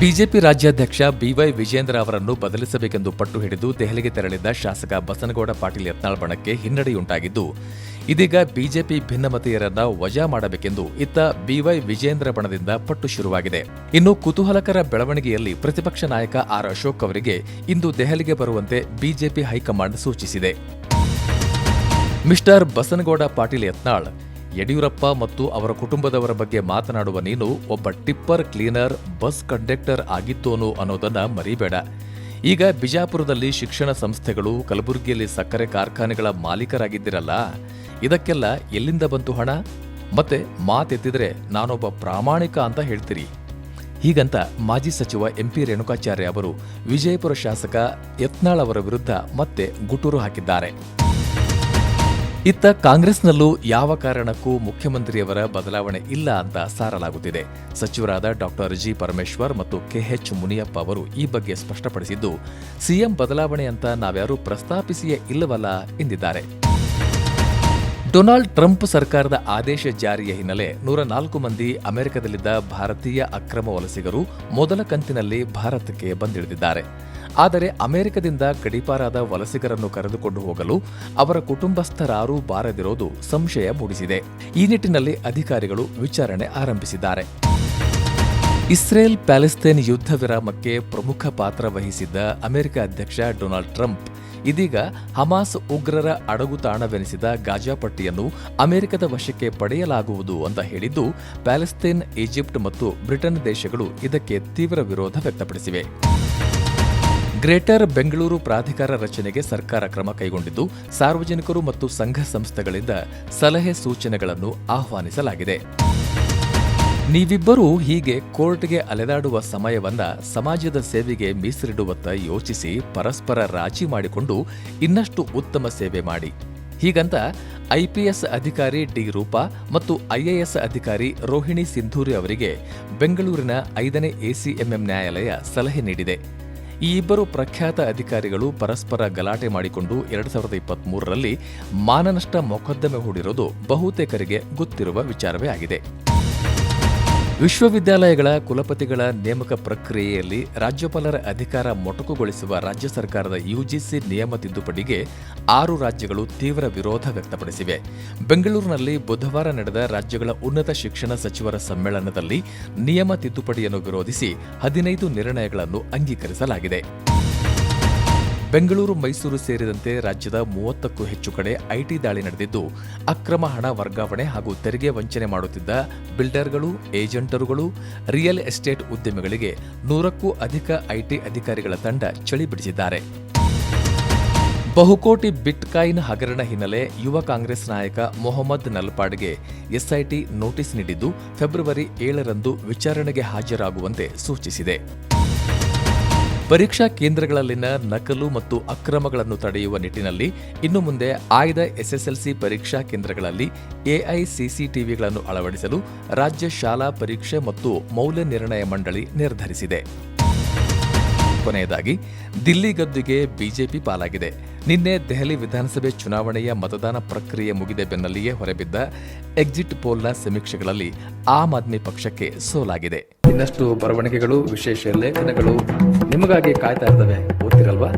BJP ರಾಜ್ಯಾಧ್ಯಕ್ಷ B Y Vijayendra ಅವರನ್ನು ಬದಲಿಸಬೇಕೆಂದು ಪಟ್ಟು ಹಿಡಿದು ದೆಹಲಿಗೆ ತೆರಳಿದ್ದ ಶಾಸಕ ಬಸನಗೌಡ ಪಾಟೀಲ್ ಯತ್ನಾಳ್ ಬಣಕ್ಕೆ ಹಿನ್ನಡೆಯುಂಟಾಗಿದ್ದು, ಇದೀಗ ಬಿಜೆಪಿ ಭಿನ್ನಮತೀಯರನ್ನ ವಜಾ ಮಾಡಬೇಕೆಂದು ಇತ್ತ ಬಿವೈ ವಿಜೇಂದ್ರ ಬಣದಿಂದ ಪಟ್ಟು ಶುರುವಾಗಿದೆ. ಇನ್ನು ಕುತೂಹಲಕರ ಬೆಳವಣಿಗೆಯಲ್ಲಿ ಪ್ರತಿಪಕ್ಷ ನಾಯಕ ಆರ್ ಅಶೋಕ್ ಅವರಿಗೆ ಇಂದು ದೆಹಲಿಗೆ ಬರುವಂತೆ ಬಿಜೆಪಿ ಹೈಕಮಾಂಡ್ ಸೂಚಿಸಿದೆ. ಮಿಸ್ಟರ್ ಬಸನಗೌಡ ಪಾಟೀಲ್ ಯತ್ನಾಳ್ ಯಡಿಯೂರಪ್ಪ ಮತ್ತು ಅವರ ಕುಟುಂಬದವರ ಬಗ್ಗೆ ಮಾತನಾಡುವ ನೀನು ಒಬ್ಬ ಟಿಪ್ಪರ್, ಕ್ಲೀನರ್, ಬಸ್ ಕಂಡಕ್ಟರ್ ಆಗಿದ್ದೋನು ಅನ್ನೋದನ್ನ ಮರಿಬೇಡ. ಈಗ ಬಿಜಾಪುರದಲ್ಲಿ ಶಿಕ್ಷಣ ಸಂಸ್ಥೆಗಳು, ಕಲಬುರಗಿಯಲ್ಲಿ ಸಕ್ಕರೆ ಕಾರ್ಖಾನೆಗಳ ಮಾಲೀಕರಾಗಿದ್ದಿರಲ್ಲ, ಇದಕ್ಕೆಲ್ಲ ಎಲ್ಲಿಂದ ಬಂತು ಹಣ? ಮತ್ತೆ ಮಾತೆತ್ತಿದ್ರೆ ನಾನೊಬ್ಬ ಪ್ರಾಮಾಣಿಕ ಅಂತ ಹೇಳ್ತೀರಿ. ಹೀಗಂತ ಮಾಜಿ ಸಚಿವ ಎಂಪಿ ರೇಣುಕಾಚಾರ್ಯ ಅವರು ವಿಜಯಪುರ ಶಾಸಕ ಯತ್ನಾಳ್ ಅವರ ವಿರುದ್ಧ ಮತ್ತೆ ಗುಟೂರು ಹಾಕಿದ್ದಾರೆ. ಇತ್ತ ಕಾಂಗ್ರೆಸ್ನಲ್ಲೂ ಯಾವ ಕಾರಣಕ್ಕೂ ಮುಖ್ಯಮಂತ್ರಿಯವರ ಬದಲಾವಣೆ ಇಲ್ಲ ಅಂತ ಸಾರಲಾಗುತ್ತಿದೆ. ಸಚಿವರಾದ ಡಾಕ್ಟರ್ ಜಿ. ಪರಮೇಶ್ವರ್ ಮತ್ತು ಕೆಎಚ್ ಮುನಿಯಪ್ಪ ಅವರು ಈ ಬಗ್ಗೆ ಸ್ಪಷ್ಟಪಡಿಸಿದ್ದು, ಸಿಎಂ ಬದಲಾವಣೆ ಅಂತ ನಾವ್ಯಾರೂ ಪ್ರಸ್ತಾಪಿಸಿಯೇ ಇಲ್ಲವಲ್ಲ ಎಂದಿದ್ದಾರೆ. ಡೊನಾಲ್ಡ್ ಟ್ರಂಪ್ ಸರ್ಕಾರದ ಆದೇಶ ಜಾರಿಯ ಹಿನ್ನೆಲೆ ನೂರ ನಾಲ್ಕು ಮಂದಿ ಅಮೆರಿಕದಲ್ಲಿದ್ದ ಭಾರತೀಯ ಅಕ್ರಮ ವಲಸಿಗರು ಮೊದಲ ಕಂತಿನಲ್ಲಿ ಭಾರತಕ್ಕೆ ಬಂದಿಳಿದಿದ್ದಾರೆ. ಆದರೆ ಅಮೆರಿಕದಿಂದ ಗಡೀಪಾರಾದ ವಲಸಿಗರನ್ನು ಕರೆದುಕೊಂಡು ಹೋಗಲು ಅವರ ಕುಟುಂಬಸ್ಥರಾರೂ ಬಾರದಿರೋದು ಸಂಶಯ ಮೂಡಿಸಿದೆ. ಈ ನಿಟ್ಟಿನಲ್ಲಿ ಅಧಿಕಾರಿಗಳು ವಿಚಾರಣೆ ಆರಂಭಿಸಿದ್ದಾರೆ. ಇಸ್ರೇಲ್ ಪ್ಯಾಲೆಸ್ತೇನ್ ಯುದ್ಧ ವಿರಾಮಕ್ಕೆ ಪ್ರಮುಖ ಪಾತ್ರ ವಹಿಸಿದ್ದ ಅಮೆರಿಕ ಅಧ್ಯಕ್ಷ ಡೊನಾಲ್ಡ್ ಟ್ರಂಪ್, ಇದೀಗ ಹಮಾಸ್ ಉಗ್ರರ ಅಡಗುತಾಣವೆನಿಸಿದ ಗಾಜಾಪಟ್ಟಿಯನ್ನು ಅಮೆರಿಕದ ವಶಕ್ಕೆ ಪಡೆಯಲಾಗುವುದು ಅಂತ ಹೇಳಿದ್ದು, ಪ್ಯಾಲೆಸ್ತೇನ್, ಈಜಿಪ್ಟ್ ಮತ್ತು ಬ್ರಿಟನ್ ದೇಶಗಳು ಇದಕ್ಕೆ ತೀವ್ರ ವಿರೋಧ ವ್ಯಕ್ತಪಡಿಸಿವೆ. ಗ್ರೇಟರ್ ಬೆಂಗಳೂರು ಪ್ರಾಧಿಕಾರ ರಚನೆಗೆ ಸರ್ಕಾರ ಕ್ರಮ ಕೈಗೊಂಡಿದ್ದು, ಸಾರ್ವಜನಿಕರು ಮತ್ತು ಸಂಘ ಸಂಸ್ಥೆಗಳಿಂದ ಸಲಹೆ ಸೂಚನೆಗಳನ್ನು ಆಹ್ವಾನಿಸಲಾಗಿದೆ. ನೀವಿಬ್ಬರೂ ಹೀಗೆ ಕೋರ್ಟ್ಗೆ ಅಲೆದಾಡುವ ಸಮಯವನ್ನ ಸಮಾಜದ ಸೇವೆಗೆ ಮೀಸಲಿಡುವತ್ತ ಯೋಚಿಸಿ ಪರಸ್ಪರ ರಾಜಿ ಮಾಡಿಕೊಂಡು ಇನ್ನಷ್ಟು ಉತ್ತಮ ಸೇವೆ ಮಾಡಿ. ಹೀಗಂತ ಐಪಿಎಸ್ ಅಧಿಕಾರಿ ಡಿ ರೂಪಾ ಮತ್ತು ಐಎಎಸ್ ಅಧಿಕಾರಿ ರೋಹಿಣಿ ಸಿಂಧೂರಿ ಅವರಿಗೆ ಬೆಂಗಳೂರಿನ ಐದನೇ ಎಸಿಎಂಎಂ ನ್ಯಾಯಾಲಯ ಸಲಹೆ ನೀಡಿದೆ. ಈ ಇಬ್ಬರು ಪ್ರಖ್ಯಾತ ಅಧಿಕಾರಿಗಳು ಪರಸ್ಪರ ಗಲಾಟೆ ಮಾಡಿಕೊಂಡು ಎರಡ್ ಸಾವಿರದ ಇಪ್ಪತ್ತ್ ಮೂರರಲ್ಲಿ ಮಾನನಷ್ಟ ಮೊಕದ್ದಮೆ ಹೂಡಿರೋದು ಬಹುತೇಕರಿಗೆ ಗೊತ್ತಿರುವ ವಿಚಾರವೇ ಆಗಿದೆ. ವಿಶ್ವವಿದ್ಯಾಲಯಗಳ ಕುಲಪತಿಗಳ ನೇಮಕ ಪ್ರಕ್ರಿಯೆಯಲ್ಲಿ ರಾಜ್ಯಪಾಲರ ಅಧಿಕಾರ ಮೊಟಕುಗೊಳಿಸುವ ರಾಜ್ಯ ಸರ್ಕಾರದ ಯುಜಿಸಿ ನಿಯಮ ತಿದ್ದುಪಡಿಗೆ ಆರು ರಾಜ್ಯಗಳು ತೀವ್ರ ವಿರೋಧ ವ್ಯಕ್ತಪಡಿಸಿವೆ. ಬೆಂಗಳೂರಿನಲ್ಲಿ ಬುಧವಾರ ನಡೆದ ರಾಜ್ಯಗಳ ಉನ್ನತ ಶಿಕ್ಷಣ ಸಚಿವರ ಸಮ್ಮೇಳನದಲ್ಲಿ ನಿಯಮ ತಿದ್ದುಪಡಿಯನ್ನು ವಿರೋಧಿಸಿ ಹದಿನೈದು ನಿರ್ಣಯಗಳನ್ನು ಅಂಗೀಕರಿಸಲಾಗಿದೆ. ಬೆಂಗಳೂರು, ಮೈಸೂರು ಸೇರಿದಂತೆ ರಾಜ್ಯದ ಮೂವತ್ತಕ್ಕೂ ಹೆಚ್ಚು ಕಡೆ ಐಟಿ ದಾಳಿ ನಡೆದಿದ್ದು, ಅಕ್ರಮ ಹಣ ವರ್ಗಾವಣೆ ಹಾಗೂ ತೆರಿಗೆ ವಂಚನೆ ಮಾಡುತ್ತಿದ್ದ ಬಿಲ್ಡರ್ಗಳು, ಏಜೆಂಟರುಗಳು, ರಿಯಲ್ ಎಸ್ಟೇಟ್ ಉದ್ಯಮಿಗಳಿಗೆ ನೂರಕ್ಕೂ ಅಧಿಕ ಐಟಿ ಅಧಿಕಾರಿಗಳ ತಂಡ ಚಳಿ ಬಿಡಿಸಿದ್ದಾರೆ. ಬಹುಕೋಟಿ ಬಿಟ್ಕಾಯಿನ್ ಹಗರಣ ಹಿನ್ನೆಲೆ ಯುವ ಕಾಂಗ್ರೆಸ್ ನಾಯಕ ಮೊಹಮ್ಮದ್ ನಲ್ಪಾಡ್ಗೆ ಎಸ್ಐಟಿ ನೋಟಿಸ್ ನೀಡಿದ್ದು, ಫೆಬ್ರವರಿ ಏಳರಂದು ವಿಚಾರಣೆಗೆ ಹಾಜರಾಗುವಂತೆ ಸೂಚಿಸಿದೆ. ಪರೀಕ್ಷಾ ಕೇಂದ್ರಗಳಲ್ಲಿನ ನಕಲು ಮತ್ತು ಅಕ್ರಮಗಳನ್ನು ತಡೆಯುವ ನಿಟ್ಟಿನಲ್ಲಿ ಇನ್ನು ಮುಂದೆ ಆಯ್ದ ಎಸ್ಎಸ್ಎಲ್ಸಿ ಪರೀಕ್ಷಾ ಕೇಂದ್ರಗಳಲ್ಲಿ ಎಐಸಿಸಿಟಿವಿಗಳನ್ನು ಅಳವಡಿಸಲು ರಾಜ್ಯ ಶಾಲಾ ಪರೀಕ್ಷೆ ಮತ್ತು ಮೌಲ್ಯ ನಿರ್ಣಯ ಮಂಡಳಿ ನಿರ್ಧರಿಸಿದೆ. ಕೊನೆಯದಾಗಿ ದಿಲ್ಲಿ ಗದ್ದುಗೆ ಬಿಜೆಪಿ ಪಾಲಾಗಿದೆ. ನಿನ್ನೆ ದೆಹಲಿ ವಿಧಾನಸಭೆ ಚುನಾವಣೆಯ ಮತದಾನ ಪ್ರಕ್ರಿಯೆ ಮುಗಿದ ಬೆನ್ನಲ್ಲಿಯೇ ಹೊರಬಿದ್ದ ಎಕ್ಸಿಟ್ ಪೋಲ್ನ ಸಮೀಕ್ಷೆಗಳಲ್ಲಿ ಆಮ್ ಆದ್ಮಿ ಪಕ್ಷಕ್ಕೆ ಸೋಲಾಗಿದೆ. ಇನ್ನಷ್ಟು ಬರವಣಿಗೆಗಳು, ವಿಶೇಷ ಲೇಖನಗಳು ನಿಮಗಾಗಿ ಕಾಯ್ತಾ ಇರ್ತವೆ. ಓದ್ತಿರಲ್ವಾ?